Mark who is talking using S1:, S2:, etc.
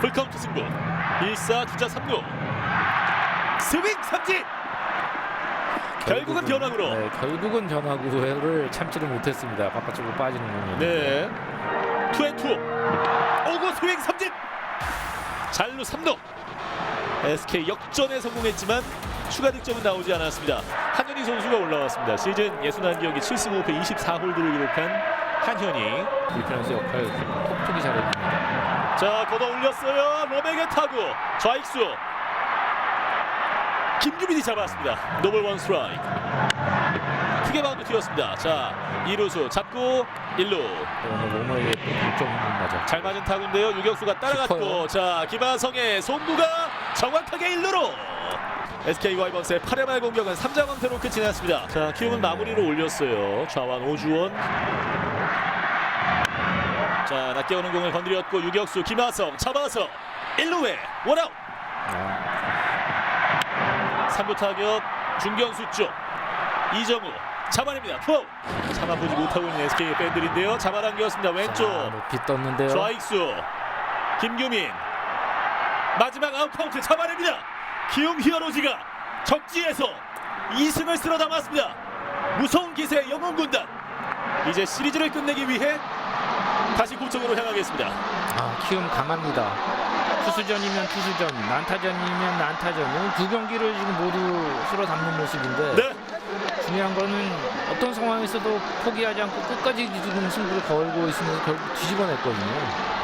S1: 풀카운트 승부. 1사 주자 3루 스윙 삼진. 결국은 변화구로.
S2: 네, 결국은 변화구를 참지를 못했습니다. 바깥쪽으로 빠지는 공이.
S1: 네. 투앤투. 오구 스윙 삼진. 잘루 3루 SK 역전에 성공했지만 추가 득점은 나오지 않았습니다. 한현희 선수가 올라왔습니다. 시즌 61경기 7승 5패 24홀드를 기록한 한현희.
S2: 디펜스 역할 톡톡이 잘해줍니다.
S1: 자 걷어 올렸어요. 로백의 타구. 좌익수. 김규민이 잡았습니다. 노블 원 스트라이크. 크게 바운드 튀었습니다. 자 2루수 잡고 1루.
S2: 오늘 몸을 거죠.
S1: 잘 맞은 타구인데요. 유격수가 따라갔고. 자 김하성의 송구가 정확하게 1루로 SK 와이번스의 8회 말 공격은 3자 강태로 끝이 났습니다. 자 키움은 마무리로 올렸어요. 좌완 오주원. 자 낮게 오는 공을 건드렸고 유격수 김하성 잡아서 1루에 원아웃.
S2: 아,
S1: 3루 타격 중견수 쪽. 이정우 잡아냅니다. 투아웃. 잡아보지 못하고 있는 SK 팬들인데요. 잡아당겼습니다. 왼쪽.
S2: 자, 높이 떴는데요.
S1: 좌익수 김규민. 마지막 아웃 카운트 잡아냅니다 기욤 히어로즈가 적지에서 2승을 쓸어 담았습니다 무서운 기세 영웅 군단 이제 시리즈를 끝내기 위해 다시 고청으로 향하겠습니다
S2: 아, 키움 강합니다. 투수전이면 투수전, 난타전이면 난타전. 두 경기를 지금 모두 쓸어 담는 모습인데
S1: 네
S2: 중요한 거는 어떤 상황에서도 포기하지 않고 끝까지 지금 승부를 걸고 있으면서 결국 뒤집어냈거든요.